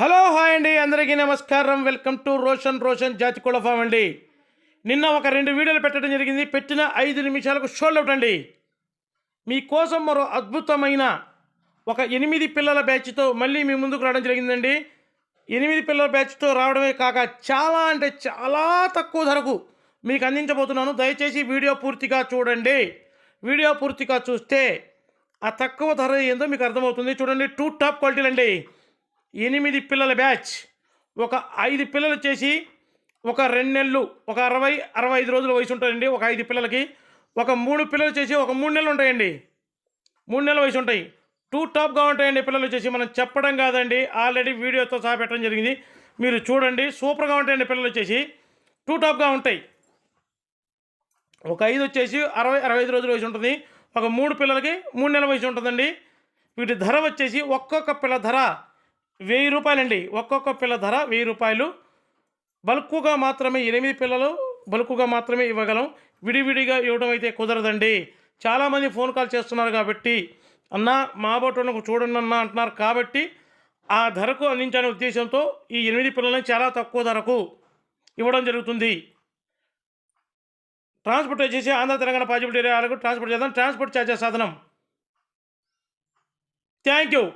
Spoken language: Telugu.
హలో హాయ్ అండి. అందరికీ నమస్కారం. వెల్కమ్ టు రోషన్ రోషన్ జాతి కోళ్ళ ఫామ్ అండి. నిన్న ఒక రెండు వీడియోలు పెట్టడం జరిగింది. పెట్టిన ఐదు నిమిషాలకు షోలు అవుట్ అండి. మీకోసం మరో అద్భుతమైన ఒక ఎనిమిది పిల్లల బ్యాచ్తో మళ్ళీ మీ ముందుకు రావడం జరిగిందండి. ఎనిమిది పిల్లల బ్యాచ్తో రావడమే కాక చాలా అంటే చాలా తక్కువ ధరకు మీకు అందించబోతున్నాను. దయచేసి వీడియో పూర్తిగా చూడండి. వీడియో పూర్తిగా చూస్తే ఆ తక్కువ ధర ఏందో మీకు అర్థమవుతుంది. చూడండి టూ టాప్ క్వాలిటీలు అండి ఎనిమిది పిల్లల బ్యాచ్. ఒక ఐదు పిల్లలు చేసి ఒక రెండు నెలలు ఒక అరవై అరవై ఐదు రోజుల వయసు ఉంటుందండి ఒక ఐదు పిల్లలకి. ఒక మూడు పిల్లలు చేసి ఒక మూడు నెలలు ఉంటాయండి. మూడు నెలల వయసు ఉంటాయి. టూ టాప్గా ఉంటాయండి పిల్లలు వచ్చేసి మనం చెప్పడం కాదండి. ఆల్రెడీ వీడియోతో సహా పెట్టడం జరిగింది. మీరు చూడండి. సూపర్గా ఉంటాయండి పిల్లలు వచ్చేసి టూ టాప్గా ఉంటాయి. ఒక ఐదు వచ్చేసి అరవై అరవై ఐదు రోజుల వయసు ఉంటుంది. ఒక మూడు పిల్లలకి మూడు నెలల వయసు ఉంటుందండి. వీటి ధర వచ్చేసి ఒక్కొక్క పిల్ల ధర వెయ్యి రూపాయలండి. ఒక్కొక్క పిల్ల ధర వెయ్యి రూపాయలు. బల్కుగా మాత్రమే ఎనిమిది పిల్లలు బల్కుగా మాత్రమే ఇవ్వగలం. విడివిడిగా ఇవ్వడం అయితే కుదరదండి. చాలామంది ఫోన్ కాల్ చేస్తున్నారు కాబట్టి అన్న మా బొట్టకు చూడండి అన్న అంటున్నారు కాబట్టి ఆ ధరకు అందించనే ఉద్దేశంతో ఈ ఎనిమిది పిల్లల్ని చాలా తక్కువ ధరకు ఇవ్వడం జరుగుతుంది. ట్రాన్స్పోర్ట్ వచ్చేసి ఆంధ్ర తెలంగాణ పాజిబిలిటీ ఏరియాలకు ట్రాన్స్పోర్ట్ చేద్దాం ట్రాన్స్పోర్ట్ ఛార్జెస్ సాధనం. Thank you.